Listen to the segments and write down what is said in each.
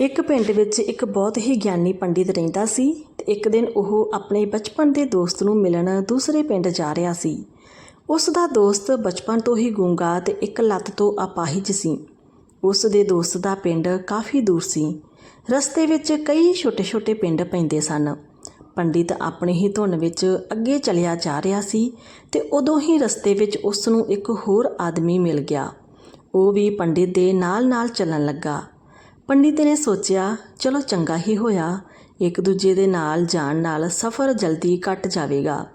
ਇੱਕ ਪਿੰਡ ਵਿੱਚ ਇੱਕ ਬਹੁਤ ਹੀ ਗਿਆਨੀ ਪੰਡਿਤ ਰਹਿੰਦਾ ਸੀ ਤੇ ਇੱਕ ਦਿਨ ਉਹ ਆਪਣੇ ਬਚਪਨ ਦੇ ਦੋਸਤ ਨੂੰ ਮਿਲਣ ਦੂਸਰੇ ਪਿੰਡ ਜਾ ਰਿਹਾ ਸੀ। ਉਸ ਦਾ ਦੋਸਤ ਬਚਪਨ ਤੋਂ ਹੀ ਗੂੰਗਾ ਤੇ ਇੱਕ ਲੱਤ ਤੋਂ ਅਪਾਹਿਜ ਸੀ। ਉਸ ਦੇ ਦੋਸਤ ਦਾ ਪਿੰਡ ਕਾਫੀ ਦੂਰ ਸੀ। ਰਸਤੇ ਵਿੱਚ ਕਈ ਛੋਟੇ-ਛੋਟੇ ਪਿੰਡ ਪੈਂਦੇ ਸਨ। ਪੰਡਿਤ ਆਪਣੀ ਹੀ ਧੁਨ ਵਿੱਚ ਅੱਗੇ ਚੱਲਿਆ ਜਾ ਰਿਹਾ ਸੀ ਤੇ ਉਦੋਂ ਹੀ ਰਸਤੇ ਵਿੱਚ ਉਸ ਨੂੰ ਇੱਕ ਹੋਰ ਆਦਮੀ ਮਿਲ ਗਿਆ। ਉਹ ਵੀ ਪੰਡਿਤ ਦੇ ਨਾਲ-ਨਾਲ ਚੱਲਣ ਲੱਗਾ। ਪੰਡਿਤ ਨੇ ਸੋਚਿਆ, ਚਲੋ ਚੰਗਾ ਹੀ ਹੋਇਆ। ਇੱਕ ਦੂਜੇ ਦੇ ਨਾਲ ਜਾਣ ਨਾਲ ਸਫ਼ਰ ਜਲਦੀ ਕੱਟ ਜਾਵੇਗਾ।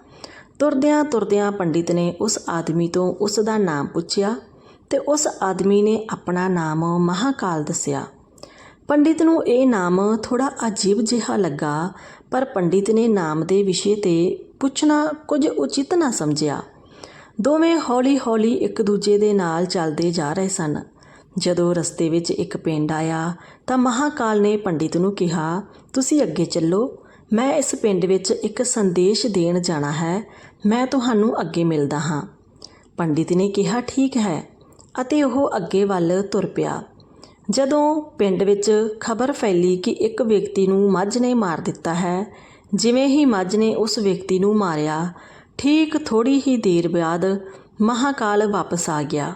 ਤੁਰਦਿਆਂ ਤੁਰਦਿਆਂ ਪੰਡਿਤ ਨੇ ਉਸ ਆਦਮੀ ਤੋਂ ਉਸ ਦਾ ਨਾਮ ਪੁੱਛਿਆ ਤੇ ਉਸ ਆਦਮੀ ਨੇ ਆਪਣਾ ਨਾਮ ਮਹਾਕਾਲ ਦੱਸਿਆ। ਪੰਡਿਤ ਨੂੰ ਇਹ ਨਾਮ ਥੋੜਾ ਅਜੀਬ ਜਿਹਾ ਲੱਗਾ, ਪਰ ਪੰਡਿਤ ਨੇ ਨਾਮ ਦੇ ਵਿਸ਼ੇ ਤੇ ਪੁੱਛਣਾ ਕੁਝ ਉਚਿਤ ਨਾ ਸਮਝਿਆ। ਦੋਵੇਂ ਹੌਲੀ-ਹੌਲੀ ਇੱਕ ਦੂਜੇ ਦੇ ਨਾਲ ਚੱਲਦੇ ਜਾ ਰਹੇ ਸਨ। ਜਦੋਂ ਰਸਤੇ ਵਿੱਚ ਇੱਕ ਪਿੰਡ ਆਇਆ ਤਾਂ ਮਹਾਕਾਲ ਨੇ ਪੰਡਿਤ ਨੂੰ ਕਿਹਾ, ਤੁਸੀਂ ਅੱਗੇ ਚੱਲੋ। ਮੈਂ ਇਸ ਪਿੰਡ ਵਿੱਚ ਇੱਕ ਸੰਦੇਸ਼ ਦੇਣ ਜਾਣਾ ਹੈ। ਮੈਂ ਤੁਹਾਨੂੰ ਅੱਗੇ ਮਿਲਦਾ ਹਾਂ। ਪੰਡਿਤ ਨੇ ਕਿਹਾ, ਠੀਕ ਹੈ। ਅਤੇ ਉਹ ਅੱਗੇ ਵੱਲ ਤੁਰ ਪਿਆ। ਜਦੋਂ ਪਿੰਡ ਵਿੱਚ ਖਬਰ ਫੈਲੀ ਕਿ ਇੱਕ ਵਿਅਕਤੀ ਨੂੰ ਮੱਝ ਨੇ ਮਾਰ ਦਿੱਤਾ ਹੈ, ਜਿਵੇਂ ਹੀ ਮੱਝ ਨੇ ਉਸ ਵਿਅਕਤੀ ਨੂੰ ਮਾਰਿਆ, ਠੀਕ ਥੋੜੀ ਹੀ ਦੇਰ ਬਾਅਦ ਮਹਾਕਾਲ ਵਾਪਸ ਆ ਗਿਆ।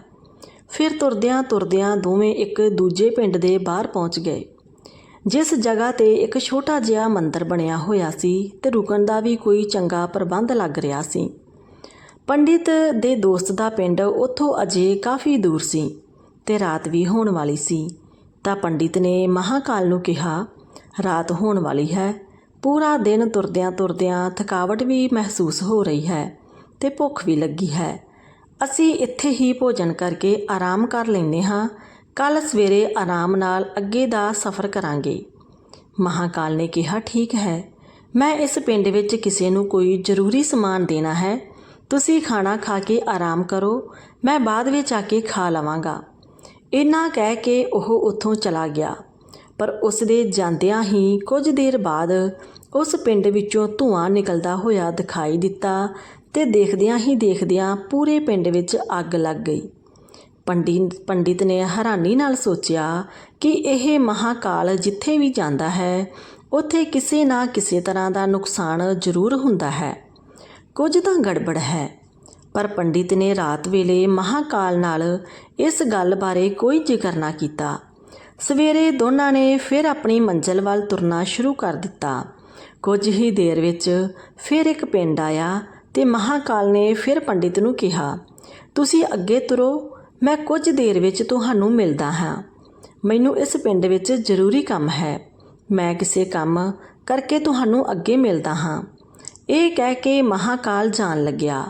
ਫਿਰ ਤੁਰਦਿਆਂ ਤੁਰਦਿਆਂ ਦੋਵੇਂ ਇੱਕ ਦੂਜੇ ਪਿੰਡ ਦੇ ਬਾਹਰ ਪਹੁੰਚ ਗਏ। ਜਿਸ ਜਗ੍ਹਾ ਤੇ ਇੱਕ ਛੋਟਾ ਜਿਹਾ ਮੰਦਿਰ ਬਣਿਆ ਹੋਇਆ ਸੀ ਤੇ ਰੁਕਣ ਦਾ ਵੀ ਕੋਈ ਚੰਗਾ ਪ੍ਰਬੰਧ ਲੱਗ ਰਿਹਾ ਸੀ। ਪੰਡਿਤ ਦੇ ਦੋਸਤ ਦਾ ਪਿੰਡ ਉੱਥੋਂ ਅਜੇ ਕਾਫੀ ਦੂਰ ਸੀ ਤੇ ਰਾਤ ਵੀ ਹੋਣ ਵਾਲੀ ਸੀ। ਤਾਂ ਪੰਡਿਤ ਨੇ ਮਹਾਕਾਲ ਨੂੰ ਕਿਹਾ, ਰਾਤ ਹੋਣ ਵਾਲੀ ਹੈ। ਪੂਰਾ ਦਿਨ ਤੁਰਦਿਆਂ ਤੁਰਦਿਆਂ ਥਕਾਵਟ ਵੀ ਮਹਿਸੂਸ ਹੋ ਰਹੀ ਹੈ ਤੇ ਭੁੱਖ ਵੀ ਲੱਗੀ ਹੈ। ਅਸੀਂ ਇੱਥੇ ਹੀ ਭੋਜਨ ਕਰਕੇ ਆਰਾਮ ਕਰ ਲੈਂਦੇ ਹਾਂ। ਕੱਲ ਸਵੇਰੇ ਆਰਾਮ ਨਾਲ ਅੱਗੇ ਦਾ ਸਫ਼ਰ ਕਰਾਂਗੇ। ਮਹਾਕਾਲ ਨੇ ਕਿਹਾ, ਠੀਕ ਹੈ। ਮੈਂ ਇਸ ਪਿੰਡ ਵਿੱਚ ਕਿਸੇ ਨੂੰ ਕੋਈ ਜ਼ਰੂਰੀ ਸਮਾਨ ਦੇਣਾ ਹੈ। ਤੁਸੀਂ ਖਾਣਾ ਖਾ ਕੇ ਆਰਾਮ ਕਰੋ। ਮੈਂ ਬਾਅਦ ਵਿੱਚ ਆ ਕੇ ਖਾ ਲਵਾਂਗਾ। ਇੰਨਾ ਕਹਿ ਕੇ ਉਹ ਉੱਥੋਂ ਚਲਾ ਗਿਆ। ਪਰ ਉਸ ਦੇ ਜਾਂਦਿਆਂ ਹੀ ਕੁਝ ਦੇਰ ਬਾਅਦ ਉਸ ਪਿੰਡ ਵਿੱਚੋਂ ਧੂਆਂ ਨਿਕਲਦਾ ਹੋਇਆ ਦਿਖਾਈ ਦਿੱਤਾ ਤੇ ਦੇਖਦਿਆਂ ਹੀ ਦੇਖਦਿਆਂ ਪੂਰੇ ਪਿੰਡ ਵਿੱਚ ਅੱਗ ਲੱਗ ਗਈ। ਪੰਡਿਤ ਪੰਡਿਤ ਨੇ ਹੈਰਾਨੀ ਨਾਲ ਸੋਚਿਆ ਕਿ ਇਹ ਮਹਾਕਾਲ ਜਿੱਥੇ ਵੀ ਜਾਂਦਾ ਹੈ, ਉੱਥੇ ਕਿਸੇ ਨਾ ਕਿਸੇ ਤਰ੍ਹਾਂ ਦਾ ਨੁਕਸਾਨ ਜ਼ਰੂਰ ਹੁੰਦਾ ਹੈ। ਕੁਝ ਤਾਂ ਗੜਬੜ ਹੈ, ਪਰ ਪੰਡਿਤ ਨੇ ਰਾਤ ਵੇਲੇ ਮਹਾਕਾਲ ਨਾਲ ਇਸ ਗੱਲ ਬਾਰੇ ਕੋਈ ਜ਼ਿਕਰ ਨਾ ਕੀਤਾ। ਸਵੇਰੇ ਦੋਨਾਂ ਨੇ ਫਿਰ ਆਪਣੀ ਮੰਜ਼ਲ ਵੱਲ ਤੁਰਨਾ ਸ਼ੁਰੂ ਕਰ ਦਿੱਤਾ। ਕੁਝ ਹੀ ਦੇਰ ਵਿੱਚ ਫਿਰ ਇੱਕ ਪਿੰਡ ਆਇਆ ਤੇ ਮਹਾਕਾਲ ਨੇ ਫਿਰ ਪੰਡਿਤ ਨੂੰ ਕਿਹਾ, ਤੁਸੀਂ ਅੱਗੇ ਤੁਰੋ, ਮੈਂ ਕੁਝ ਦੇਰ ਵਿੱਚ ਤੁਹਾਨੂੰ ਮਿਲਦਾ ਹਾਂ। ਮੈਨੂੰ ਇਸ ਪਿੰਡ ਵਿੱਚ ਜ਼ਰੂਰੀ ਕੰਮ ਹੈ। ਮੈਂ ਕਿਸੇ ਕੰਮ ਕਰਕੇ ਤੁਹਾਨੂੰ ਅੱਗੇ ਮਿਲਦਾ ਹਾਂ। ਇਹ ਕਹਿ ਕੇ ਮਹਾਕਾਲ ਜਾਣ ਲੱਗਿਆ,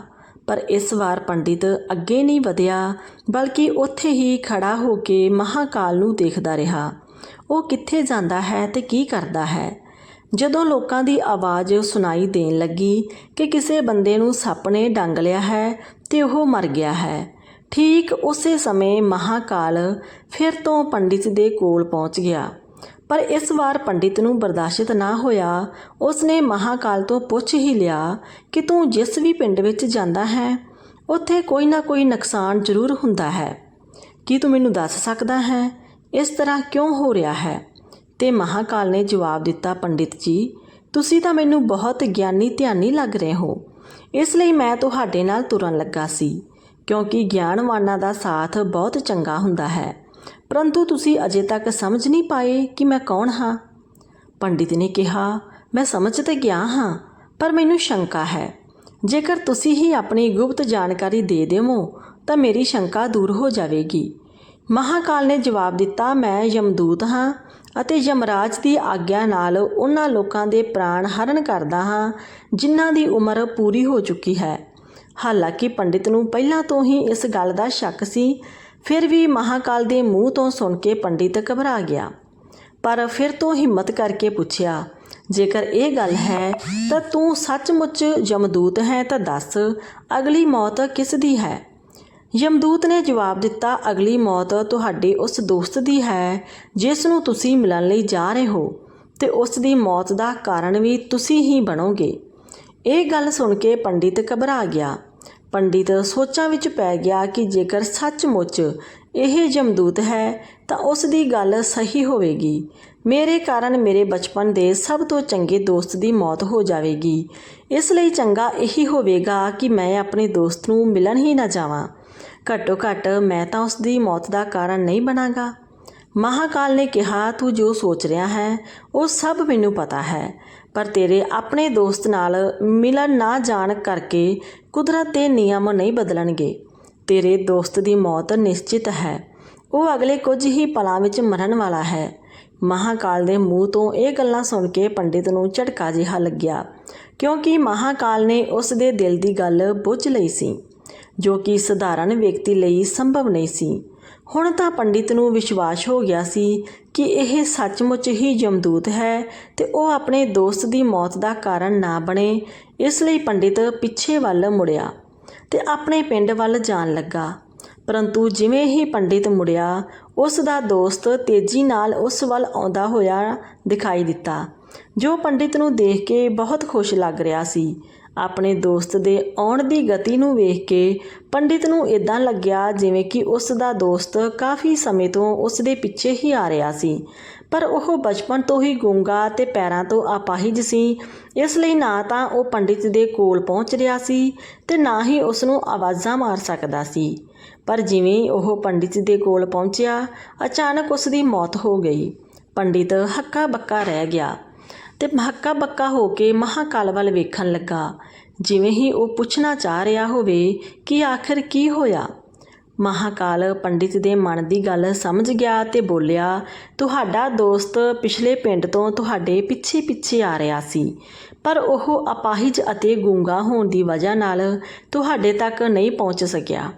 ਪਰ ਇਸ ਵਾਰ ਪੰਡਿਤ ਅੱਗੇ ਨਹੀਂ ਵਧਿਆ, ਬਲਕਿ ਉੱਥੇ ਹੀ ਖੜਾ ਹੋ ਕੇ ਮਹਾਕਾਲ ਨੂੰ ਦੇਖਦਾ ਰਿਹਾ। ਉਹ ਕਿੱਥੇ ਜਾਂਦਾ ਹੈ ਤੇ ਕੀ ਕਰਦਾ ਹੈ? ਜਦੋਂ ਲੋਕਾਂ ਦੀ ਆਵਾਜ਼ ਸੁਣਾਈ ਦੇਣ ਲੱਗੀ ਕਿ ਕਿਸੇ ਬੰਦੇ ਨੂੰ ਸੱਪ ਨੇ ਡੰਗ ਲਿਆ ਹੈ ਤੇ ਉਹ ਮਰ ਗਿਆ ਹੈ, ਠੀਕ ਉਸੇ ਸਮੇਂ ਮਹਾਕਾਲ ਫਿਰ ਤੋਂ ਪੰਡਿਤ ਦੇ ਕੋਲ ਪਹੁੰਚ ਗਿਆ। ਪਰ ਇਸ ਵਾਰ ਪੰਡਿਤ ਨੂੰ ਬਰਦਾਸ਼ਤ ਨਾ ਹੋਇਆ, ਉਸਨੇ ਮਹਾਕਾਲ ਤੋਂ ਪੁੱਛ ਹੀ ਲਿਆ ਕਿ ਤੂੰ ਜਿਸ ਵੀ ਪਿੰਡ ਵਿੱਚ ਜਾਂਦਾ ਹੈ, ਉੱਥੇ ਕੋਈ ਨਾ ਕੋਈ ਨੁਕਸਾਨ ਜ਼ਰੂਰ ਹੁੰਦਾ ਹੈ। ਕੀ ਤੂੰ ਮੈਨੂੰ ਦੱਸ ਸਕਦਾ ਹੈ, ਇਸ ਤਰ੍ਹਾਂ ਕਿਉਂ ਹੋ ਰਿਹਾ ਹੈ? ਤੇ ਮਹਾਕਾਲ ਨੇ ਜਵਾਬ ਦਿੱਤਾ, ਪੰਡਿਤ ਜੀ, ਤੁਸੀਂ ਤਾਂ ਮੈਨੂੰ ਬਹੁਤ ਗਿਆਨੀ ਧਿਆਨੀ ਲੱਗ ਰਹੇ ਹੋ। ਇਸ ਲਈ ਮੈਂ ਤੁਹਾਡੇ ਨਾਲ ਤੁਰਨ ਲੱਗਾ ਸੀ, ਕਿਉਂਕਿ ਗਿਆਨਵਾਨਾਂ ਦਾ ਸਾਥ ਬਹੁਤ ਚੰਗਾ ਹੁੰਦਾ ਹੈ। ਪਰੰਤੂ ਤੁਸੀਂ ਅਜੇ ਤੱਕ ਸਮਝ ਨਹੀਂ ਪਾਏ ਕਿ ਮੈਂ ਕੌਣ ਹਾਂ? ਪੰਡਿਤ ਨੇ ਕਿਹਾ, ਮੈਂ ਸਮਝ ਤੇ ਗਿਆ ਹਾਂ, ਪਰ ਮੈਨੂੰ ਸ਼ੰਕਾ ਹੈ। ਜੇਕਰ ਤੁਸੀਂ ਹੀ ਆਪਣੀ ਗੁਪਤ ਜਾਣਕਾਰੀ ਦੇ ਦੇਵੋ, ਤਾਂ ਮੇਰੀ ਸ਼ੰਕਾ ਦੂਰ ਹੋ ਜਾਵੇਗੀ। ਮਹਾਕਾਲ ਨੇ ਜਵਾਬ ਦਿੱਤਾ, ਮੈਂ ਯਮਦੂਤ ਹਾਂ ਅਤੇ ਯਮਰਾਜ ਦੀ ਆਗਿਆ ਨਾਲ ਉਹਨਾਂ ਲੋਕਾਂ ਦੇ ਪ੍ਰਾਣ ਹਰਨ ਕਰਦਾ ਹਾਂ, ਜਿਨ੍ਹਾਂ ਦੀ ਉਮਰ ਪੂਰੀ ਹੋ ਚੁੱਕੀ ਹੈ। ਹਾਲਾਂਕਿ ਪੰਡਿਤ ਨੂੰ ਪਹਿਲਾਂ ਤੋਂ ਹੀ ਇਸ ਗੱਲ ਦਾ ਸ਼ੱਕ ਸੀ, ਫਿਰ ਵੀ ਮਹਾਕਾਲ ਦੇ ਮੂੰਹ ਤੋਂ ਸੁਣ ਕੇ ਪੰਡਿਤ ਘਬਰਾ ਗਿਆ। ਪਰ ਫਿਰ ਤੋਂ ਹਿੰਮਤ ਕਰਕੇ ਪੁੱਛਿਆ, ਜੇਕਰ ਇਹ ਗੱਲ ਹੈ, ਤਾਂ ਤੂੰ ਸੱਚਮੁੱਚ ਯਮਦੂਤ ਹੈ ਤਾਂ ਦੱਸ, ਅਗਲੀ ਮੌਤ ਕਿਸ ਦੀ ਹੈ? ਯਮਦੂਤ ਨੇ ਜਵਾਬ ਦਿੱਤਾ, ਅਗਲੀ ਮੌਤ ਤੁਹਾਡੇ ਉਸ ਦੋਸਤ ਦੀ ਹੈ, ਜਿਸ ਨੂੰ ਤੁਸੀਂ ਮਿਲਣ ਲਈ ਜਾ ਰਹੇ ਹੋ, ਤੇ ਉਸ ਦੀ ਮੌਤ ਦਾ ਕਾਰਨ ਵੀ ਤੁਸੀਂ ਹੀ ਬਣੋਗੇ। ਇਹ ਗੱਲ ਸੁਣ ਕੇ ਪੰਡਿਤ ਘਬਰਾ ਗਿਆ। ਪੰਡਿਤ ਸੋਚਾਂ ਵਿੱਚ ਪੈ ਗਿਆ ਕਿ ਜੇਕਰ ਸੱਚਮੁੱਚ ਇਹ ਜਮਦੂਤ ਹੈ, ਤਾਂ ਉਸ ਦੀ ਗੱਲ ਸਹੀ ਹੋਵੇਗੀ। ਮੇਰੇ ਕਾਰਨ ਮੇਰੇ ਬਚਪਨ ਦੇ ਸਭ ਤੋਂ ਚੰਗੇ ਦੋਸਤ ਦੀ ਮੌਤ ਹੋ ਜਾਵੇਗੀ। ਇਸ ਲਈ ਚੰਗਾ ਇਹੀ ਹੋਵੇਗਾ ਕਿ ਮੈਂ ਆਪਣੇ ਦੋਸਤ ਨੂੰ ਮਿਲਣ ਹੀ ਨਾ ਜਾਵਾਂ। ਘੱਟੋ ਘੱਟ ਮੈਂ ਤਾਂ ਉਸ ਦੀ ਮੌਤ ਦਾ ਕਾਰਨ ਨਹੀਂ ਬਣਾਂਗਾ। ਮਹਾਕਾਲ ਨੇ ਕਿਹਾ, ਤੂੰ ਜੋ ਸੋਚ ਰਿਹਾ ਹੈ, ਉਹ ਸਭ ਮੈਨੂੰ ਪਤਾ ਹੈ, ਪਰ ਤੇਰੇ ਆਪਣੇ ਦੋਸਤ ਨਾਲ ਮਿਲਣ ਨਾ ਜਾਣ ਕਰਕੇ ਕੁਦਰਤ ਦੇ ਨਿਯਮ ਨਹੀਂ ਬਦਲਣਗੇ। ਤੇਰੇ ਦੋਸਤ ਦੀ ਮੌਤ ਨਿਸ਼ਚਿਤ ਹੈ। ਉਹ ਅਗਲੇ ਕੁਝ ਹੀ ਪਲਾਂ ਵਿੱਚ ਮਰਨ ਵਾਲਾ ਹੈ। ਮਹਾਕਾਲ ਦੇ ਮੂੰਹ ਤੋਂ ਇਹ ਗੱਲਾਂ ਸੁਣ ਕੇ ਪੰਡਿਤ ਨੂੰ ਝਟਕਾ ਜਿਹਾ ਲੱਗਿਆ, ਕਿਉਂਕਿ ਮਹਾਕਾਲ ਨੇ ਉਸ ਦੇ ਦਿਲ ਦੀ ਗੱਲ ਬੁੱਝ ਲਈ ਸੀ। ਜੋ ਕਿ ਸਧਾਰਨ ਵਿਅਕਤੀ ਲਈ ਸੰਭਵ ਨਹੀਂ ਸੀ। ਹੁਣ ਤਾਂ ਪੰਡਿਤ ਨੂੰ ਵਿਸ਼ਵਾਸ ਹੋ ਗਿਆ ਸੀ ਕਿ ਇਹ ਸੱਚਮੁੱਚ ਹੀ ਜਮਦੂਤ ਹੈ ਤੇ ਉਹ ਆਪਣੇ ਦੋਸਤ ਦੀ ਮੌਤ ਦਾ ਕਾਰਨ ਨਾ ਬਣੇ, ਇਸ ਲਈ ਪੰਡਿਤ ਪਿੱਛੇ ਵੱਲ ਮੁੜਿਆ ਤੇ ਆਪਣੇ ਪਿੰਡ ਵੱਲ ਜਾਣ ਲੱਗਾ। ਪਰੰਤੂ ਜਿਵੇਂ ਹੀ ਪੰਡਿਤ ਮੁੜਿਆ, ਉਸ ਦਾ ਦੋਸਤ ਤੇਜ਼ੀ ਨਾਲ ਉਸ ਵੱਲ ਆਉਂਦਾ ਹੋਇਆ ਦਿਖਾਈ ਦਿੱਤਾ, ਜੋ ਪੰਡਿਤ ਨੂੰ ਦੇਖ ਕੇ ਬਹੁਤ ਖੁਸ਼ ਲੱਗ ਰਿਹਾ ਸੀ ਆਪਣੇ ਦੋਸਤ ਦੇ ਆਉਣ ਦੀ ਗਤੀ ਨੂੰ ਵੇਖ ਕੇ ਪੰਡਿਤ ਨੂੰ ਇਦਾਂ ਲੱਗਿਆ ਜਿਵੇਂ ਕਿ ਉਸ ਦਾ ਦੋਸਤ ਕਾਫੀ ਸਮੇਂ ਤੋਂ ਉਸ ਦੇ ਪਿੱਛੇ ਹੀ ਆ ਰਿਹਾ ਸੀ। ਪਰ ਉਹ ਬਚਪਨ ਤੋਂ ਹੀ ਗੂੰਗਾ ਤੇ ਪੈਰਾਂ ਤੋਂ ਅਪਾਹਿਜ ਸੀ। ਇਸ ਲਈ ਨਾ ਤਾਂ ਉਹ ਪੰਡਿਤ ਦੇ ਕੋਲ ਪਹੁੰਚ ਰਿਹਾ ਸੀ ਤੇ ਨਾ ਹੀ ਉਸ ਨੂੰ ਆਵਾਜ਼ਾਂ ਮਾਰ ਸਕਦਾ ਸੀ। ਪਰ ਜਿਵੇਂ ਉਹ ਪੰਡਿਤ ਦੇ ਕੋਲ ਪਹੁੰਚਿਆ, ਅਚਾਨਕ ਉਸ ਦੀ ਮੌਤ ਹੋ ਗਈ। ਪੰਡਿਤ ਹੱਕਾ ਬੱਕਾ ਰਹਿ ਗਿਆ। ਤੇ ਮਹੱਕਾ ਬੱਕਾ ਹੋ ਕੇ ਮਹਾਕਾਲ ਵੱਲ ਵੇਖਣ ਲੱਗਾ। ਜਿਵੇਂ ਹੀ ਉਹ ਪੁੱਛਣਾ ਚਾਹ ਰਿਹਾ ਹੋਵੇ, ਕਿ ਆਖਰ ਕੀ ਹੋਇਆ? ਮਹਾਕਾਲ ਪੰਡਿਤ ਦੇ ਮਨ ਦੀ ਗੱਲ ਸਮਝ ਗਿਆ ਤੇ ਬੋਲਿਆ, ਤੁਹਾਡਾ ਦੋਸਤ ਪਿਛਲੇ ਪਿੰਡ ਤੋਂ ਤੁਹਾਡੇ ਪਿੱਛੇ ਪਿੱਛੇ ਆ ਰਿਹਾ ਸੀ, ਪਰ ਉਹ ਅਪਾਹਿਜ ਅਤੇ ਗੂੰਗਾ ਹੋਣ ਦੀ ਵਜ੍ਹਾ ਨਾਲ ਤੁਹਾਡੇ ਤੱਕ ਨਹੀਂ ਪਹੁੰਚ ਸਕਿਆ।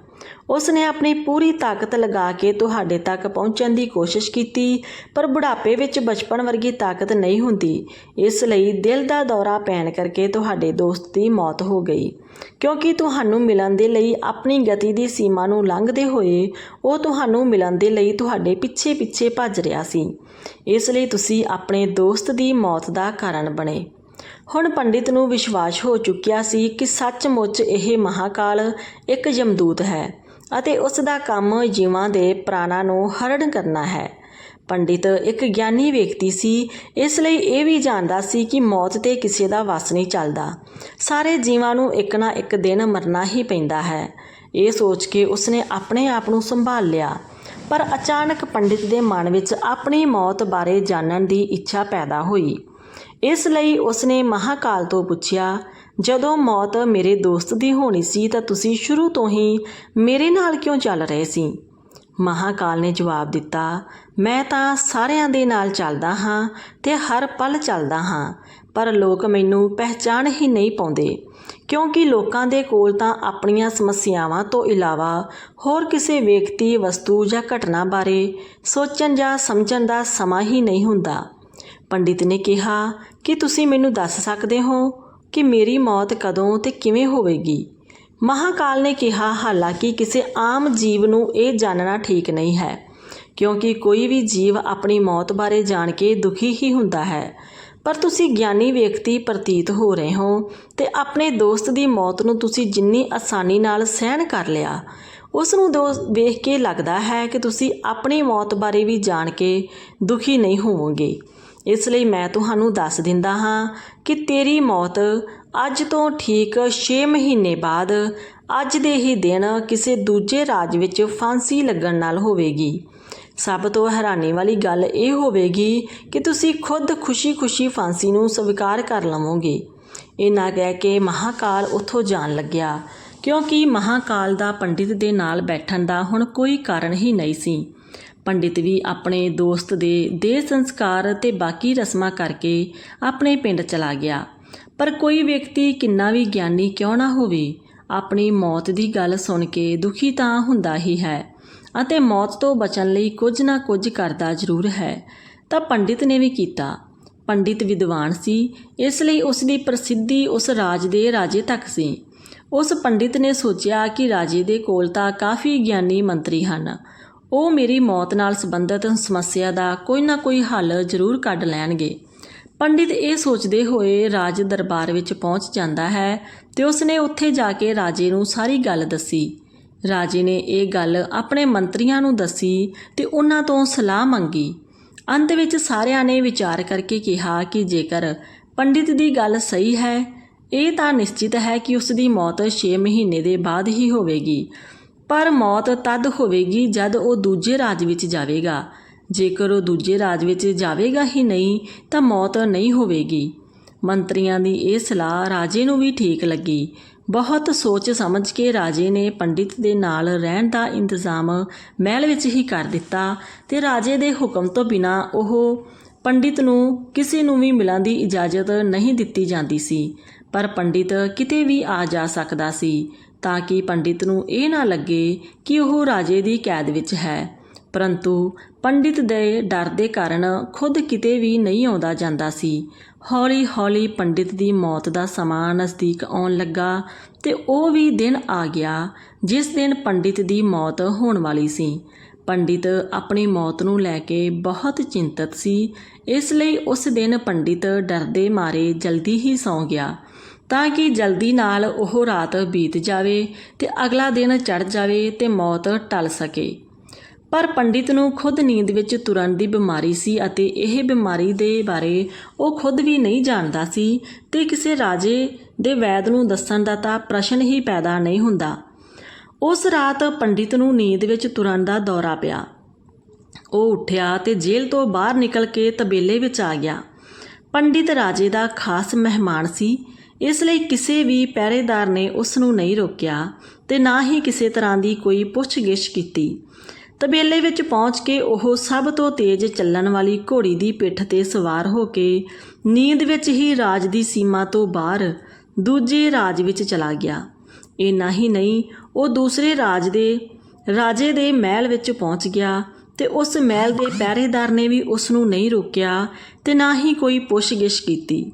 ਉਸ ਨੇ ਆਪਣੀ ਪੂਰੀ ਤਾਕਤ ਲਗਾ ਕੇ ਤੁਹਾਡੇ ਤੱਕ ਪਹੁੰਚਣ ਦੀ ਕੋਸ਼ਿਸ਼ ਕੀਤੀ, ਪਰ ਬੁਢਾਪੇ ਵਿੱਚ ਬਚਪਨ ਵਰਗੀ ਤਾਕਤ ਨਹੀਂ ਹੁੰਦੀ। ਇਸ ਲਈ ਦਿਲ ਦਾ ਦੌਰਾ ਪੈਣ ਕਰਕੇ ਤੁਹਾਡੇ ਦੋਸਤ ਦੀ ਮੌਤ ਹੋ ਗਈ। ਕਿਉਂਕਿ ਤੁਹਾਨੂੰ ਮਿਲਣ ਦੇ ਲਈ ਆਪਣੀ ਗਤੀ ਦੀ ਸੀਮਾ ਨੂੰ ਲੰਘਦੇ ਹੋਏ ਉਹ ਤੁਹਾਨੂੰ ਮਿਲਣ ਦੇ ਲਈ ਤੁਹਾਡੇ ਪਿੱਛੇ ਪਿੱਛੇ ਭੱਜ ਰਿਹਾ ਸੀ। ਇਸ ਲਈ ਤੁਸੀਂ ਆਪਣੇ ਦੋਸਤ ਦੀ ਮੌਤ ਦਾ ਕਾਰਨ ਬਣੇ। ਹੁਣ ਪੰਡਿਤ ਨੂੰ ਵਿਸ਼ਵਾਸ ਹੋ ਚੁੱਕਿਆ ਸੀ ਕਿ ਸੱਚਮੁੱਚ ਇਹ ਮਹਾਕਾਲ ਇੱਕ ਯਮਦੂਤ ਹੈ ਅਤੇ ਉਸ ਦਾ ਕੰਮ ਜੀਵਾਂ ਦੇ ਪ੍ਰਾਣਾਂ ਨੂੰ ਹਰਣ ਕਰਨਾ ਹੈ। ਪੰਡਿਤ ਇੱਕ ਗਿਆਨੀ ਵਿਅਕਤੀ ਸੀ, ਇਸ ਲਈ ਇਹ ਵੀ ਜਾਣਦਾ ਸੀ ਕਿ ਮੌਤ ਤੇ ਕਿਸੇ ਦਾ ਵਸ ਨਹੀਂ ਚੱਲਦਾ। ਸਾਰੇ ਜੀਵਾਂ ਨੂੰ ਇੱਕ ਨਾ ਇੱਕ ਦਿਨ ਮਰਨਾ ਹੀ ਪੈਂਦਾ ਹੈ। ਇਹ ਸੋਚ ਕੇ ਉਸਨੇ ਆਪਣੇ ਆਪ ਨੂੰ ਸੰਭਾਲ ਲਿਆ। ਪਰ ਅਚਾਨਕ ਪੰਡਿਤ ਦੇ ਮਨ ਵਿੱਚ ਆਪਣੀ ਮੌਤ ਬਾਰੇ ਜਾਣਨ ਦੀ ਇੱਛਾ ਪੈਦਾ ਹੋਈ। ਇਸ ਲਈ ਉਸਨੇ ਮਹਾਕਾਲ ਤੋਂ ਪੁੱਛਿਆ, ਜਦੋਂ ਮੌਤ ਮੇਰੇ ਦੋਸਤ ਦੀ ਹੋਣੀ ਸੀ ਤਾਂ ਤੁਸੀਂ ਸ਼ੁਰੂ ਤੋਂ ਹੀ ਮੇਰੇ ਨਾਲ ਕਿਉਂ ਚੱਲ ਰਹੇ ਸੀ? ਮਹਾਕਾਲ ਨੇ ਜਵਾਬ ਦਿੱਤਾ, ਮੈਂ ਤਾਂ ਸਾਰਿਆਂ ਦੇ ਨਾਲ ਚੱਲਦਾ ਹਾਂ ਤੇ ਹਰ ਪਲ ਚੱਲਦਾ ਹਾਂ, ਪਰ ਲੋਕ ਮੈਨੂੰ ਪਹਿਚਾਣ ਹੀ ਨਹੀਂ ਪਾਉਂਦੇ, ਕਿਉਂਕਿ ਲੋਕਾਂ ਦੇ ਕੋਲ ਤਾਂ ਆਪਣੀਆਂ ਸਮੱਸਿਆਵਾਂ ਤੋਂ ਇਲਾਵਾ ਹੋਰ ਕਿਸੇ ਵਿਅਕਤੀ, ਵਸਤੂ ਜਾਂ ਘਟਨਾ ਬਾਰੇ ਸੋਚਣ ਜਾਂ ਸਮਝਣ ਦਾ ਸਮਾਂ ਹੀ ਨਹੀਂ ਹੁੰਦਾ। ਪੰਡਿਤ ਨੇ ਕਿਹਾ, ਕਿ ਤੁਸੀਂ ਮੈਨੂੰ ਦੱਸ ਸਕਦੇ ਹੋ ਕਿ ਮੇਰੀ ਮੌਤ ਕਦੋਂ ਤੇ ਕਿਵੇਂ ਹੋਵੇਗੀ? ਮਹਾਕਾਲ ਨੇ ਕਿਹਾ, ਹਾਲਾਂਕਿ ਕਿਸੇ ਆਮ ਜੀਵ ਨੂੰ ਇਹ ਜਾਣਨਾ ਠੀਕ ਨਹੀਂ ਹੈ, ਕਿਉਂਕਿ ਕੋਈ ਵੀ ਜੀਵ ਆਪਣੀ ਮੌਤ ਬਾਰੇ ਜਾਣ ਕੇ ਦੁਖੀ ਹੀ ਹੁੰਦਾ ਹੈ। ਪਰ ਤੁਸੀਂ ਗਿਆਨੀ ਵਿਅਕਤੀ ਪ੍ਰਤੀਤ ਹੋ ਰਹੇ ਹੋ ਤੇ ਆਪਣੇ ਦੋਸਤ ਦੀ ਮੌਤ ਨੂੰ ਤੁਸੀਂ ਜਿੰਨੀ ਆਸਾਨੀ ਨਾਲ ਸਹਿਣ ਕਰ ਲਿਆ, ਉਸ ਨੂੰ ਦੋਸਤ ਵੇਖ ਕੇ ਲੱਗਦਾ ਹੈ ਕਿ ਤੁਸੀਂ ਆਪਣੀ ਮੌਤ ਬਾਰੇ ਵੀ ਜਾਣ ਕੇ ਦੁਖੀ ਨਹੀਂ ਹੋਵੋਗੇ। ਇਸ ਲਈ ਮੈਂ ਤੁਹਾਨੂੰ ਦੱਸ ਦਿੰਦਾ ਹਾਂ ਕਿ ਤੇਰੀ ਮੌਤ ਅੱਜ ਤੋਂ ਠੀਕ 6 ਮਹੀਨੇ ਬਾਅਦ ਅੱਜ ਦੇ ਹੀ ਦਿਨ ਕਿਸੇ ਦੂਜੇ ਰਾਜ ਵਿੱਚ ਫਾਂਸੀ ਲੱਗਣ ਨਾਲ ਹੋਵੇਗੀ। ਸਭ ਤੋਂ ਹੈਰਾਨੀ ਵਾਲੀ ਗੱਲ ਇਹ ਹੋਵੇਗੀ ਕਿ ਤੁਸੀਂ ਖੁਦ ਖੁਸ਼ੀ-ਖੁਸ਼ੀ ਫਾਂਸੀ ਨੂੰ ਸਵੀਕਾਰ ਕਰ ਲਵੋਗੇ। ਇਹਨਾਂ ਕਹਿ ਕੇ ਮਹਾਕਾਲ ਉੱਥੋਂ ਜਾਣ ਲੱਗਿਆ, ਕਿਉਂਕਿ ਮਹਾਕਾਲ ਦਾ ਪੰਡਿਤ ਦੇ ਨਾਲ ਬੈਠਣ ਦਾ ਹੁਣ ਕੋਈ ਕਾਰਨ ਹੀ ਨਹੀਂ ਸੀ। ਪੰਡਿਤ ਵੀ ਆਪਣੇ ਦੋਸਤ ਦੇ ਦੇਹ ਸੰਸਕਾਰ ਤੇ ਬਾਕੀ ਰਸਮਾਂ ਕਰਕੇ ਆਪਣੇ ਪਿੰਡ ਚਲਾ ਗਿਆ। ਪਰ ਕੋਈ ਵਿਅਕਤੀ ਕਿੰਨਾ ਵੀ ਗਿਆਨੀ ਕਿਉਂ ਨਾ ਹੋਵੇ, ਆਪਣੀ ਮੌਤ ਦੀ ਗੱਲ ਸੁਣ ਕੇ ਦੁਖੀ ਤਾਂ ਹੁੰਦਾ ਹੀ ਹੈ ਅਤੇ ਮੌਤ ਤੋਂ ਬਚਣ ਲਈ ਕੁਝ ਨਾ ਕੁਝ ਕਰਦਾ ਜ਼ਰੂਰ ਹੈ। ਤਾਂ ਪੰਡਿਤ ਨੇ ਵੀ ਕੀਤਾ। ਪੰਡਿਤ ਵਿਦਵਾਨ ਸੀ, ਇਸ ਲਈ ਉਸ ਦੀ ਪ੍ਰਸਿੱਧੀ ਉਸ ਰਾਜ ਦੇ ਰਾਜੇ ਤੱਕ ਸੀ। ਉਸ ਪੰਡਿਤ ਨੇ ਸੋਚਿਆ ਕਿ ਰਾਜੇ ਦੇ ਕੋਲ ਤਾਂ ਕਾਫੀ ਗਿਆਨੀ ਮੰਤਰੀ ਹਨ ਉਹ ਮੇਰੀ ਮੌਤ ਨਾਲ ਸੰਬੰਧਿਤ ਸਮੱਸਿਆ ਦਾ ਕੋਈ ਨਾ ਕੋਈ ਹੱਲ ਜ਼ਰੂਰ ਕੱਢ ਲੈਣਗੇ। ਪੰਡਿਤ ਇਹ ਸੋਚਦੇ ਹੋਏ ਰਾਜ ਦਰਬਾਰ ਵਿੱਚ ਪਹੁੰਚ ਜਾਂਦਾ ਹੈ ਤੇ ਉਸਨੇ ਉੱਥੇ ਜਾ ਕੇ ਰਾਜੇ ਨੂੰ ਸਾਰੀ ਗੱਲ ਦੱਸੀ। ਰਾਜੇ ਨੇ ਇਹ ਗੱਲ ਆਪਣੇ ਮੰਤਰੀਆਂ ਨੂੰ ਦੱਸੀ ਤੇ ਉਹਨਾਂ ਤੋਂ ਸਲਾਹ ਮੰਗੀ। ਅੰਤ ਵਿੱਚ ਸਾਰਿਆਂ ਨੇ ਵਿਚਾਰ ਕਰਕੇ ਕਿਹਾ ਕਿ ਜੇਕਰ ਪੰਡਿਤ ਦੀ ਗੱਲ ਸਹੀ ਹੈ, ਇਹ ਤਾਂ ਨਿਸ਼ਚਿਤ ਹੈ ਕਿ ਉਸ ਦੀ ਮੌਤ 6 ਮਹੀਨੇ ਦੇ ਬਾਅਦ ਹੀ ਹੋਵੇਗੀ। ਪਰ ਮੌਤ ਤਦ ਹੋਵੇਗੀ ਜਦ ਉਹ ਦੂਜੇ ਰਾਜ ਵਿੱਚ ਜਾਵੇਗਾ। ਜੇਕਰ ਉਹ ਦੂਜੇ ਰਾਜ ਵਿੱਚ ਜਾਵੇਗਾ ਹੀ ਨਹੀਂ, ਤਾਂ ਮੌਤ ਨਹੀਂ ਹੋਵੇਗੀ। ਮੰਤਰੀਆਂ ਦੀ ਇਹ ਸਲਾਹ ਰਾਜੇ ਨੂੰ ਵੀ ਠੀਕ ਲੱਗੀ। ਬਹੁਤ ਸੋਚ ਸਮਝ ਕੇ ਰਾਜੇ ਨੇ ਪੰਡਿਤ ਦੇ ਨਾਲ ਰਹਿਣ ਦਾ ਇੰਤਜ਼ਾਮ ਮਹਿਲ ਵਿੱਚ ਹੀ ਕਰ ਦਿੱਤਾ ਤੇ ਰਾਜੇ ਦੇ ਹੁਕਮ ਤੋਂ ਬਿਨਾ ਉਹ ਪੰਡਿਤ ਨੂੰ ਕਿਸੇ ਨੂੰ ਵੀ ਮਿਲਣ ਦੀ ਇਜਾਜ਼ਤ ਨਹੀਂ ਦਿੱਤੀ ਜਾਂਦੀ ਸੀ। ਪਰ ਪੰਡਿਤ ਕਿਤੇ ਵੀ ਆ ਜਾ ਸਕਦਾ ਸੀ। ਤਾਂ ਕਿ ਪੰਡਿਤ ਨੂੰ ਇਹ ਨਾ ਲੱਗੇ ਕਿ ਉਹ ਰਾਜੇ ਦੀ ਕੈਦ ਵਿੱਚ ਹੈ। ਪਰੰਤੂ ਪੰਡਿਤ ਦੇ ਡਰ ਦੇ ਕਾਰਨ ਖੁਦ ਕਿਤੇ ਵੀ ਨਹੀਂ ਆਉਂਦਾ ਜਾਂਦਾ ਸੀ। ਹੌਲੀ-ਹੌਲੀ ਪੰਡਿਤ ਦੀ ਮੌਤ ਦਾ ਸਮਾਂ ਨਜ਼ਦੀਕ ਆਉਣ ਲੱਗਾ ਤੇ ਉਹ ਵੀ ਦਿਨ ਆ ਗਿਆ, ਜਿਸ ਦਿਨ ਪੰਡਿਤ ਦੀ ਮੌਤ ਹੋਣ ਵਾਲੀ ਸੀ। ਪੰਡਿਤ ਆਪਣੀ ਮੌਤ ਨੂੰ ਲੈ ਕੇ ਬਹੁਤ ਚਿੰਤਤ ਸੀ, ਇਸ ਲਈ ਉਸ ਦਿਨ ਪੰਡਿਤ ਡਰਦੇ ਮਾਰੇ ਜਲਦੀ ਹੀ ਸੌਂ ਗਿਆ। ਤਾਂ ਕਿ ਜਲਦੀ ਨਾਲ ਉਹ ਰਾਤ ਬੀਤ ਜਾਵੇ ਤੇ ਅਗਲਾ ਦਿਨ ਚੜ ਜਾਵੇ ਤੇ ਮੌਤ ਟਲ ਸਕੇ। ਪਰ ਪੰਡਿਤ ਨੂੰ ਖੁਦ ਨੀਂਦ ਵਿੱਚ ਤੁਰਨ ਦੀ ਬਿਮਾਰੀ ਸੀ ਅਤੇ ਇਹ ਬਿਮਾਰੀ ਦੇ ਬਾਰੇ ਉਹ ਖੁਦ ਵੀ ਨਹੀਂ ਜਾਣਦਾ ਸੀ ਤੇ ਕਿਸੇ ਰਾਜੇ ਦੇ ਵੈਦ ਨੂੰ ਦੱਸਣ ਦਾ ਤਾਂ ਪ੍ਰਸ਼ਨ ਹੀ ਪੈਦਾ ਨਹੀਂ ਹੁੰਦਾ। ਉਸ ਰਾਤ ਪੰਡਿਤ ਨੂੰ ਨੀਂਦ ਵਿੱਚ ਤੁਰਨ ਦਾ ਦੌਰਾ ਪਿਆ। ਉਹ ਉੱਠਿਆ ਤੇ ਜੇਲ੍ਹ ਤੋਂ ਬਾਹਰ ਨਿਕਲ ਕੇ ਤਬੇਲੇ ਵਿੱਚ ਆ ਗਿਆ। ਪੰਡਿਤ ਰਾਜੇ ਦਾ ਖਾਸ ਮਹਿਮਾਨ ਸੀ ਇਸ ਲਈ ਕਿਸੇ ਵੀ ਪਹਿਰੇਦਾਰ ਨੇ ਉਸ ਨੂੰ ਨਹੀਂ ਰੋਕਿਆ ਤੇ ਨਾ ਹੀ ਕਿਸੇ ਤਰ੍ਹਾਂ ਦੀ ਕੋਈ ਪੁੱਛਗਿੱਛ ਕੀਤੀ। ਤਬੇਲੇ ਵਿੱਚ ਪਹੁੰਚ ਕੇ ਉਹ ਸਭ ਤੋਂ ਤੇਜ਼ ਚੱਲਣ ਵਾਲੀ ਘੋੜੀ ਦੀ ਪਿੱਠ ਤੇ ਸਵਾਰ ਹੋ ਕੇ ਨੀਂਦ ਵਿੱਚ ਹੀ ਰਾਜ ਦੀ ਸੀਮਾ ਤੋਂ ਬਾਹਰ ਦੂਜੇ ਰਾਜ ਵਿੱਚ ਚਲਾ ਗਿਆ। ਇੰਨਾ ਹੀ ਨਹੀਂ, ਉਹ ਦੂਸਰੇ ਰਾਜ ਦੇ ਰਾਜੇ ਦੇ ਮਹਿਲ ਵਿੱਚ ਪਹੁੰਚ ਗਿਆ ਤੇ ਉਸ ਮਹਿਲ ਦੇ ਪਹਿਰੇਦਾਰ ਨੇ ਵੀ ਉਸ ਨੂੰ ਨਹੀਂ ਰੋਕਿਆ ਤੇ ਨਾ ਹੀ ਕੋਈ ਪੁੱਛਗਿੱਛ ਕੀਤੀ।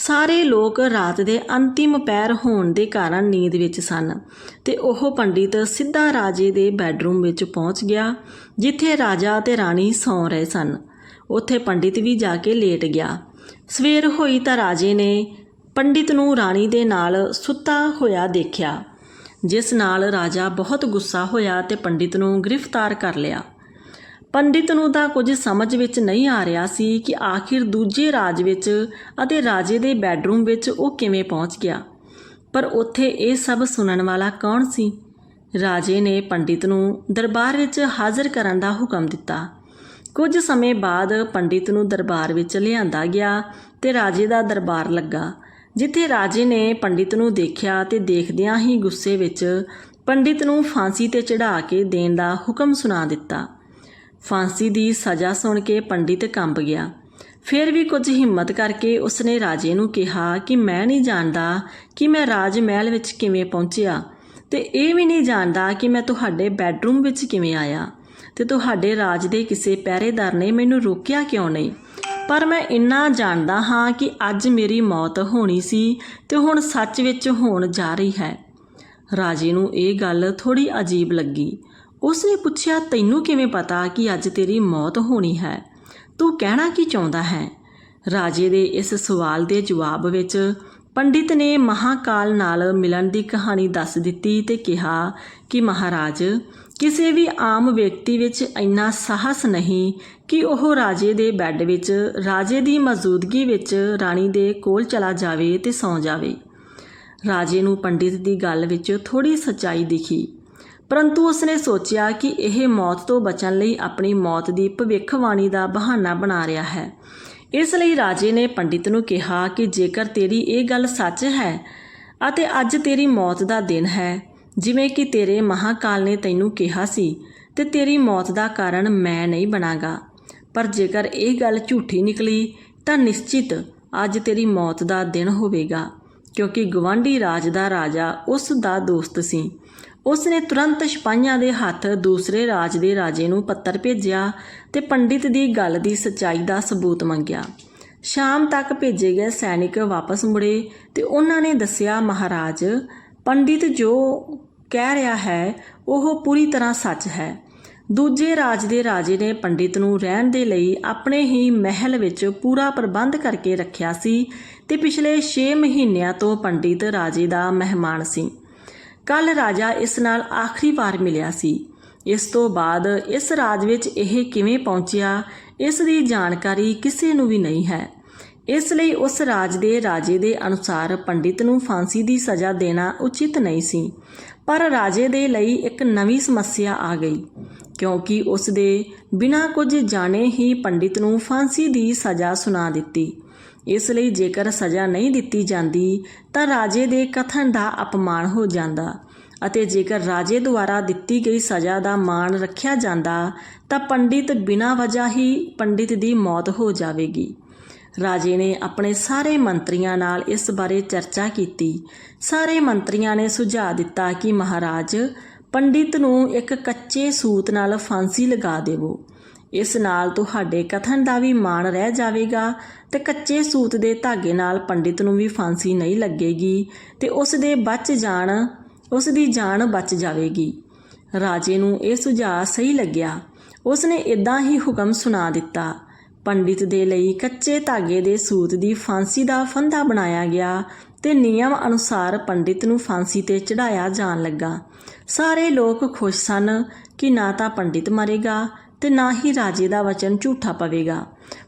ਸਾਰੇ ਲੋਕ ਰਾਤ ਦੇ ਅੰਤਿਮ ਪੈਰ ਹੋਣ ਦੇ ਕਾਰਨ ਨੀਂਦ ਵਿੱਚ ਸਨ ਤੇ ਉਹ ਪੰਡਿਤ ਸਿੱਧਾ ਰਾਜੇ ਦੇ ਬੈੱਡਰੂਮ ਵਿੱਚ ਪਹੁੰਚ ਗਿਆ, ਜਿੱਥੇ ਰਾਜਾ ਤੇ ਰਾਣੀ ਸੌਂ ਰਹੇ ਸਨ। ਉੱਥੇ ਪੰਡਿਤ ਵੀ ਜਾ ਕੇ ਲੇਟ ਗਿਆ। ਸਵੇਰ ਹੋਈ ਤਾਂ ਰਾਜੇ ਨੇ ਪੰਡਿਤ ਨੂੰ ਰਾਣੀ ਦੇ ਨਾਲ ਸੁੱਤਾ ਹੋਇਆ ਦੇਖਿਆ, ਜਿਸ ਨਾਲ ਰਾਜਾ ਬਹੁਤ ਗੁੱਸਾ ਹੋਇਆ ਤੇ ਪੰਡਿਤ ਨੂੰ ਗ੍ਰਿਫਤਾਰ ਕਰ ਲਿਆ। ਪੰਡਿਤ ਨੂੰ ਤਾਂ ਕੁਝ ਸਮਝ ਵਿੱਚ ਨਹੀਂ ਆ ਰਿਹਾ ਸੀ ਕਿ ਆਖਿਰ ਦੂਜੇ ਰਾਜ ਵਿੱਚ ਅਤੇ ਰਾਜੇ ਦੇ ਬੈੱਡਰੂਮ ਵਿੱਚ ਉਹ ਕਿਵੇਂ ਪਹੁੰਚ ਗਿਆ। ਪਰ ਉੱਥੇ ਇਹ ਸਭ ਸੁਣਨ ਵਾਲਾ ਕੌਣ ਸੀ? ਰਾਜੇ ਨੇ ਪੰਡਿਤ ਨੂੰ ਦਰਬਾਰ ਵਿੱਚ ਹਾਜ਼ਰ ਕਰਨ ਦਾ ਹੁਕਮ ਦਿੱਤਾ। ਕੁਝ ਸਮੇਂ ਬਾਅਦ ਪੰਡਿਤ ਨੂੰ ਦਰਬਾਰ ਵਿੱਚ ਲਿਆਂਦਾ ਗਿਆ ਤੇ ਰਾਜੇ ਦਾ ਦਰਬਾਰ ਲੱਗਾ, ਜਿੱਥੇ ਰਾਜੇ ਨੇ ਪੰਡਿਤ ਨੂੰ ਦੇਖਿਆ ਤੇ ਦੇਖਦਿਆਂ ਹੀ ਗੁੱਸੇ ਵਿੱਚ ਪੰਡਿਤ ਨੂੰ ਫਾਂਸੀ ਤੇ ਚੜਾ ਕੇ ਦੇਣ ਦਾ ਹੁਕਮ ਸੁਣਾ ਦਿੱਤਾ। ਫਾਂਸੀ ਦੀ ਸਜ਼ਾ ਸੁਣ ਕੇ ਪੰਡਿਤ ਕੰਬ ਗਿਆ। ਫਿਰ ਵੀ ਕੁਝ ਹਿੰਮਤ ਕਰਕੇ ਉਸਨੇ ਰਾਜੇ ਨੂੰ ਕਿਹਾ ਕਿ ਮੈਂ ਨਹੀਂ ਜਾਣਦਾ ਕਿ ਮੈਂ ਰਾਜ ਮਹਿਲ ਵਿੱਚ ਕਿਵੇਂ ਪਹੁੰਚਿਆ ਤੇ ਇਹ ਵੀ ਨਹੀਂ ਜਾਣਦਾ ਕਿ ਮੈਂ ਤੁਹਾਡੇ ਬੈੱਡਰੂਮ ਵਿੱਚ ਕਿਵੇਂ ਆਇਆ ਤੇ ਤੁਹਾਡੇ ਰਾਜ ਦੇ ਕਿਸੇ ਪਹਿਰੇਦਾਰ ਨੇ ਮੈਨੂੰ ਰੋਕਿਆ ਕਿਉਂ ਨਹੀਂ? ਪਰ ਮੈਂ ਇੰਨਾ ਜਾਣਦਾ ਹਾਂ ਕਿ ਅੱਜ ਮੇਰੀ ਮੌਤ ਹੋਣੀ ਸੀ ਤੇ ਹੁਣ ਸੱਚ ਵਿੱਚ ਹੋਣ ਜਾ ਰਹੀ ਹੈ। ਰਾਜੇ ਨੂੰ ਇਹ ਗੱਲ ਥੋੜੀ ਅਜੀਬ ਲੱਗੀ। ਉਸ ਨੇ ਪੁੱਛਿਆ, ਤੈਨੂੰ ਕਿਵੇਂ ਪਤਾ ਕਿ ਅੱਜ ਤੇਰੀ ਮੌਤ ਹੋਣੀ ਹੈ? ਤੂੰ ਕਹਿਣਾ ਕੀ ਚਾਹੁੰਦਾ ਹੈ? ਰਾਜੇ ਦੇ ਇਸ ਸਵਾਲ ਦੇ ਜਵਾਬ ਵਿੱਚ ਪੰਡਿਤ ਨੇ ਮਹਾਕਾਲ ਨਾਲ ਮਿਲਣ ਦੀ ਕਹਾਣੀ ਦੱਸ ਦਿੱਤੀ ਤੇ ਕਿਹਾ ਕਿ, ਮਹਾਰਾਜ, ਕਿਸੇ ਵੀ ਆਮ ਵਿਅਕਤੀ ਵਿੱਚ ਇੰਨਾ ਸਾਹਸ ਨਹੀਂ ਕਿ ਉਹ ਰਾਜੇ ਦੇ ਬੈੱਡ ਵਿੱਚ, ਰਾਜੇ ਦੀ ਮੌਜੂਦਗੀ ਵਿੱਚ ਰਾਣੀ ਦੇ ਕੋਲ ਚਲਾ ਜਾਵੇ ਤੇ ਸੌਂ ਜਾਵੇ। ਰਾਜੇ ਨੂੰ ਪੰਡਿਤ ਦੀ ਗੱਲ ਵਿੱਚ ਥੋੜੀ ਸੱਚਾਈ ਦਿਖੀ। ਪਰੰਤੂ ਉਸਨੇ ਸੋਚਿਆ ਕਿ ਇਹ ਮੌਤ ਤੋਂ ਬਚਣ ਲਈ ਆਪਣੀ ਮੌਤ ਦੀ ਭਵਿੱਖਬਾਣੀ ਦਾ ਬਹਾਨਾ ਬਣਾ ਰਿਹਾ ਹੈ। ਇਸ ਲਈ ਰਾਜੇ ਨੇ ਪੰਡਿਤ ਨੂੰ ਕਿਹਾ ਕਿ ਜੇਕਰ ਤੇਰੀ ਇਹ ਗੱਲ ਸੱਚ ਹੈ ਅਤੇ ਅੱਜ ਤੇਰੀ ਮੌਤ ਦਾ ਦਿਨ ਹੈ, ਜਿਵੇਂ ਕਿ ਤੇਰੇ ਮਹਾਕਾਲ ਨੇ ਤੈਨੂੰ ਕਿਹਾ ਸੀ, ਤੇ ਤੇਰੀ ਮੌਤ ਦਾ ਕਾਰਨ ਮੈਂ ਨਹੀਂ ਬਣਾਗਾ। ਪਰ ਜੇਕਰ ਇਹ ਗੱਲ ਝੂਠੀ ਨਿਕਲੀ, ਤਾਂ ਨਿਸ਼ਚਿਤ ਅੱਜ ਤੇਰੀ ਮੌਤ ਦਾ ਦਿਨ ਹੋਵੇਗਾ, ਕਿਉਂਕਿ ਗਵਾਂਢੀ ਰਾਜ ਦਾ ਰਾਜਾ ਉਸ ਦਾ ਦੋਸਤ ਸੀ। ਉਸ ਨੇ ਤੁਰੰਤ ਸਿਪਾਹੀਆਂ ਦੇ ਹੱਥ ਦੂਸਰੇ ਰਾਜ ਦੇ ਰਾਜੇ ਨੂੰ ਪੱਤਰ ਭੇਜਿਆ ਤੇ ਪੰਡਿਤ ਦੀ ਗੱਲ ਦੀ ਸਚਾਈ ਦਾ ਸਬੂਤ ਮੰਗਿਆ। ਸ਼ਾਮ ਤੱਕ ਭੇਜੇ ਗਏ ਸੈਨਿਕ ਵਾਪਸ ਮੁੜੇ ਤੇ ਉਹਨਾਂ ਨੇ ਦੱਸਿਆ, ਮਹਾਰਾਜ, ਪੰਡਿਤ ਜੋ ਕਹਿ ਰਿਹਾ ਹੈ, ਉਹ ਪੂਰੀ ਤਰ੍ਹਾਂ ਸੱਚ ਹੈ। ਦੂਜੇ ਰਾਜ ਦੇ ਰਾਜੇ ਨੇ ਪੰਡਿਤ ਨੂੰ ਰਹਿਣ ਦੇ ਲਈ ਆਪਣੇ ਹੀ ਮਹਿਲ ਵਿੱਚ ਪੂਰਾ ਪ੍ਰਬੰਧ ਕਰਕੇ ਰੱਖਿਆ ਸੀ ਤੇ ਪਿਛਲੇ 6 ਮਹੀਨਿਆਂ ਤੋਂ ਪੰਡਿਤ ਰਾਜੇ ਦਾ ਮਹਿਮਾਨ ਸੀ। ਕੱਲ ਰਾਜਾ ਇਸ ਨਾਲ ਆਖਰੀ ਵਾਰ ਮਿਲਿਆ ਸੀ। ਇਸ ਤੋਂ ਬਾਅਦ ਇਸ ਰਾਜ ਵਿੱਚ ਇਹ ਕਿਵੇਂ ਪਹੁੰਚਿਆ, ਇਸ ਦੀ ਜਾਣਕਾਰੀ ਕਿਸੇ ਨੂੰ ਵੀ ਨਹੀਂ ਹੈ। ਇਸ ਲਈ ਉਸ ਰਾਜ ਦੇ ਰਾਜੇ ਦੇ ਅਨੁਸਾਰ ਪੰਡਿਤ ਨੂੰ ਫਾਂਸੀ ਦੀ ਸਜ਼ਾ ਦੇਣਾ ਉਚਿਤ ਨਹੀਂ ਸੀ। ਪਰ ਰਾਜੇ ਦੇ ਲਈ ਇੱਕ ਨਵੀਂ ਸਮੱਸਿਆ ਆ ਗਈ, ਕਿਉਂਕਿ ਉਸ ਦੇ ਬਿਨਾਂ ਕੁਝ ਜਾਣੇ ਹੀ ਪੰਡਿਤ ਨੂੰ ਫਾਂਸੀ ਦੀ ਸਜ਼ਾ ਸੁਣਾ ਦਿੱਤੀ। ਇਸ ਲਈ ਜੇਕਰ ਸਜ਼ਾ ਨਹੀਂ ਦਿੱਤੀ ਜਾਂਦੀ, ਤਾਂ ਰਾਜੇ ਦੇ ਕਥਨ ਦਾ ਅਪਮਾਨ ਹੋ ਜਾਂਦਾ ਅਤੇ ਜੇਕਰ ਰਾਜੇ ਦੁਆਰਾ ਦਿੱਤੀ ਗਈ ਸਜ਼ਾ ਦਾ ਮਾਣ ਰੱਖਿਆ ਜਾਂਦਾ, ਤਾਂ ਪੰਡਿਤ ਬਿਨਾਂ ਵਜ੍ਹਾ ਹੀ ਪੰਡਿਤ ਦੀ ਮੌਤ ਹੋ ਜਾਵੇਗੀ। ਰਾਜੇ ਨੇ ਆਪਣੇ ਸਾਰੇ ਮੰਤਰੀਆਂ ਨਾਲ ਇਸ ਬਾਰੇ ਚਰਚਾ ਕੀਤੀ। ਸਾਰੇ ਮੰਤਰੀਆਂ ਨੇ ਸੁਝਾਅ ਦਿੱਤਾ ਕਿ ਮਹਾਰਾਜ, ਪੰਡਿਤ ਨੂੰ ਇੱਕ ਕੱਚੇ ਸੂਤ ਨਾਲ ਫਾਂਸੀ ਲਗਾ ਦੇਵੋ। ਇਸ ਨਾਲ ਤੁਹਾਡੇ ਕਥਨ ਦਾ ਵੀ ਮਾਣ ਰਹਿ ਜਾਵੇਗਾ ਤੇ ਕੱਚੇ ਸੂਤ ਦੇ ਧਾਗੇ ਨਾਲ ਪੰਡਿਤ ਨੂੰ ਵੀ ਫਾਂਸੀ ਨਹੀਂ ਲੱਗੇਗੀ ਤੇ ਉਸ ਦੇ ਬਚ ਜਾਣ, ਉਸ ਦੀ ਜਾਨ ਬਚ ਜਾਵੇਗੀ। ਰਾਜੇ ਨੂੰ ਇਹ ਸੁਝਾਅ ਸਹੀ ਲੱਗਿਆ। ਉਸ ਨੇ ਇਦਾਂ ਹੀ ਹੁਕਮ ਸੁਣਾ ਦਿੱਤਾ। ਪੰਡਿਤ ਦੇ ਲਈ ਕੱਚੇ ਧਾਗੇ ਦੇ ਸੂਤ ਦੀ ਫਾਂਸੀ ਦਾ ਫੰਦਾ ਬਣਾਇਆ ਗਿਆ ਤੇ ਨਿਯਮ ਅਨੁਸਾਰ ਪੰਡਿਤ ਨੂੰ ਫਾਂਸੀ ਤੇ ਚੜਾਇਆ ਜਾਣ ਲੱਗਾ। ਸਾਰੇ ਲੋਕ ਖੁਸ਼ ਸਨ ਕਿ ਨਾ ਤਾਂ ਪੰਡਿਤ ਮਰੇਗਾ ਤੇ ਨਾ ਹੀ ਰਾਜੇ ਦਾ ਵਚਨ ਝੂਠਾ ਪਵੇਗਾ।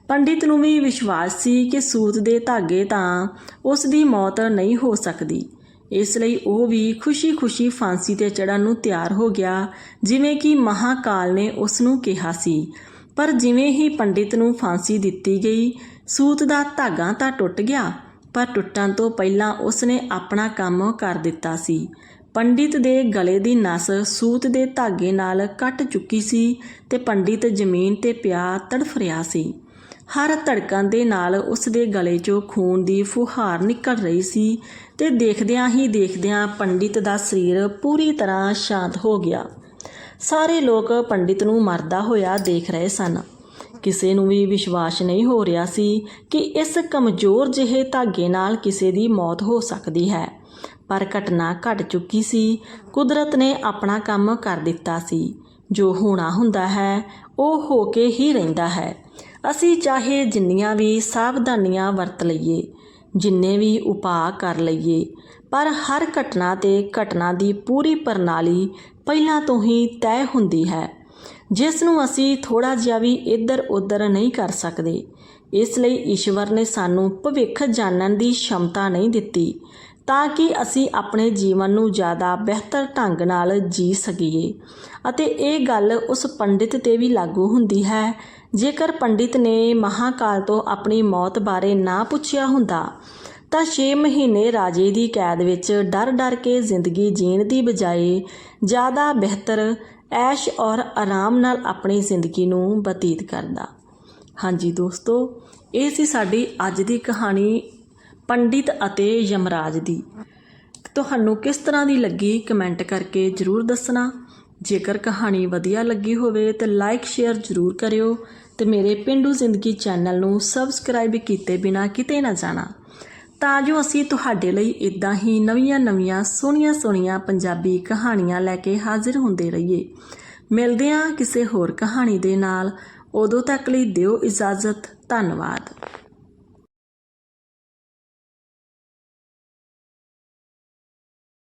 ਪੰਡਿਤ ਨੂੰ ਵੀ ਵਿਸ਼ਵਾਸ ਸੀ ਕਿ ਸੂਤ ਦੇ ਧਾਗੇ ਤਾਂ ਉਸ ਦੀ ਮੌਤ ਨਹੀਂ ਹੋ ਸਕਦੀ। ਇਸ ਲਈ ਉਹ ਵੀ ਖੁਸ਼ੀ-ਖੁਸ਼ੀ ਫਾਂਸੀ ਤੇ ਚੜਨ ਨੂੰ ਤਿਆਰ ਹੋ ਗਿਆ, ਜਿਵੇਂ ਕਿ ਮਹਾਕਾਲ ਨੇ ਉਸ ਨੂੰ ਕਿਹਾ ਸੀ। ਪਰ ਜਿਵੇਂ ਹੀ ਪੰਡਿਤ ਨੂੰ ਫਾਂਸੀ ਦਿੱਤੀ ਗਈ, ਸੂਤ ਦਾ ਧਾਗਾ ਤਾਂ ਟੁੱਟ ਗਿਆ, ਪਰ ਟੁੱਟਣ ਤੋਂ ਪਹਿਲਾਂ ਉਸ ਨੇ ਆਪਣਾ ਕੰਮ ਕਰ ਦਿੱਤਾ ਸੀ। ਪੰਡਿਤ ਦੇ ਗਲੇ ਦੀ ਨਸ ਸੂਤ ਦੇ ਧਾਗੇ ਨਾਲ ਕੱਟ ਚੁੱਕੀ ਸੀ ਤੇ ਪੰਡਿਤ ਜ਼ਮੀਨ ਤੇ ਪਿਆ ਤੜਫ ਰਿਹਾ ਸੀ। ਹਰ ਧੜਕਣ ਦੇ ਨਾਲ ਉਸ ਦੇ ਗਲੇ 'ਚੋਂ ਖੂਨ ਦੀ ਫੁਹਾਰ ਨਿਕਲ ਰਹੀ ਸੀ ਤੇ ਦੇਖਦਿਆਂ ਹੀ ਦੇਖਦਿਆਂ ਪੰਡਿਤ ਦਾ ਸਰੀਰ ਪੂਰੀ ਤਰ੍ਹਾਂ ਸ਼ਾਂਤ ਹੋ ਗਿਆ। ਸਾਰੇ ਲੋਕ ਪੰਡਿਤ ਨੂੰ ਮਰਦਾ ਹੋਇਆ ਦੇਖ ਰਹੇ ਸਨ। ਕਿਸੇ ਨੂੰ ਵੀ ਵਿਸ਼ਵਾਸ ਨਹੀਂ ਹੋ ਰਿਹਾ ਸੀ ਕਿ ਇਸ ਕਮਜ਼ੋਰ ਜਿਹੇ ਧਾਗੇ ਨਾਲ ਕਿਸੇ ਦੀ ਮੌਤ ਹੋ ਸਕਦੀ ਹੈ। ਪਰ ਘਟਨਾ ਘਟ ਚੁੱਕੀ ਸੀ। ਕੁਦਰਤ ਨੇ ਆਪਣਾ ਕੰਮ ਕਰ ਦਿੱਤਾ ਸੀ। ਜੋ ਹੋਣਾ ਹੁੰਦਾ ਹੈ, ਉਹ ਹੋ ਕੇ ਹੀ ਰਹਿੰਦਾ ਹੈ। ਅਸੀਂ ਚਾਹੇ ਜਿੰਨੀਆਂ ਵੀ ਸਾਵਧਾਨੀਆਂ ਵਰਤ ਲਈਏ, ਜਿੰਨੇ ਵੀ ਉਪਾਅ ਕਰ ਲਈਏ, ਪਰ ਹਰ ਘਟਨਾ ਤੇ ਘਟਨਾ ਦੀ ਪੂਰੀ ਪ੍ਰਣਾਲੀ ਪਹਿਲਾਂ ਤੋਂ ਹੀ ਤੈਅ ਹੁੰਦੀ ਹੈ। ਜਿਸ ਨੂੰ ਅਸੀਂ ਥੋੜਾ ਜਿਹਾ ਵੀ ਇੱਧਰ ਉੱਧਰ ਨਹੀਂ ਕਰ ਸਕਦੇ, ਇਸ ਲਈ ਈਸ਼ਵਰ ਨੇ ਸਾਨੂੰ ਭਵਿੱਖ ਜਾਣਨ ਦੀ ਸ਼ਮਤਾ ਨਹੀਂ ਦਿੱਤੀ। ਤਾਂ ਕਿ ਅਸੀਂ ਆਪਣੇ ਜੀਵਨ ਨੂੰ ਜ਼ਿਆਦਾ ਬਿਹਤਰ ਢੰਗ ਨਾਲ ਜੀ ਸਕੀਏ। ਅਤੇ ਇਹ ਗੱਲ ਉਸ ਪੰਡਿਤ ਤੇ ਵੀ ਲਾਗੂ ਹੁੰਦੀ ਹੈ। ਜੇਕਰ ਪੰਡਿਤ ਨੇ ਮਹਾਕਾਲ ਤੋਂ ਆਪਣੀ ਮੌਤ ਬਾਰੇ ਨਾ ਪੁੱਛਿਆ ਹੁੰਦਾ, ਤਾਂ 6 ਮਹੀਨੇ ਰਾਜੇ ਦੀ ਕੈਦ ਵਿੱਚ ਡਰ-ਡਰ ਕੇ ਜ਼ਿੰਦਗੀ ਜੀਣ ਦੀ ਬਜਾਏ ਜ਼ਿਆਦਾ ਬਿਹਤਰ, ਐਸ਼ ਔਰ ਆਰਾਮ ਨਾਲ ਆਪਣੀ ਜ਼ਿੰਦਗੀ ਨੂੰ ਬਤੀਤ ਕਰਦਾ। ਹਾਂਜੀ ਦੋਸਤੋ, ਇਹ ਸੀ ਸਾਡੀ ਅੱਜ ਦੀ ਕਹਾਣੀ। ਪੰਡਿਤ ਅਤੇ ਯਮਰਾਜ ਦੀ। ਤੁਹਾਨੂੰ ਕਿਸ ਤਰ੍ਹਾਂ ਦੀ ਲੱਗੀ ਕਮੈਂਟ ਕਰਕੇ ਜਰੂਰ ਦੱਸਣਾ। ਜੇਕਰ ਕਹਾਣੀ ਵਧੀਆ ਲੱਗੀ ਹੋਵੇ ਤਾਂ ਲਾਈਕ, ਸ਼ੇਅਰ ਜਰੂਰ ਕਰਿਓ ਤੇ ਮੇਰੇ ਪਿੰਡੂ ਜ਼ਿੰਦਗੀ ਚੈਨਲ ਨੂੰ ਸਬਸਕ੍ਰਾਈਬ ਕੀਤੇ ਬਿਨਾ ਕਿਤੇ ਨਾ ਜਾਣਾ। ਤਾਂ ਜੋ ਅਸੀਂ ਤੁਹਾਡੇ ਲਈ ਇਦਾਂ ਹੀ ਨਵੀਆਂ-ਨਵੀਆਂ, ਸੋਹਣੀਆਂ-ਸੋਹਣੀਆਂ ਪੰਜਾਬੀ ਕਹਾਣੀਆਂ ਲੈ ਕੇ ਹਾਜ਼ਰ ਹੁੰਦੇ ਰਹੀਏ। ਮਿਲਦੇ ਹਾਂ ਕਿਸੇ ਹੋਰ ਕਹਾਣੀ ਦੇ ਨਾਲ। ਉਦੋਂ ਤੱਕ ਲਈ ਦਿਓ ਇਜਾਜ਼ਤ। ਧੰਨਵਾਦ।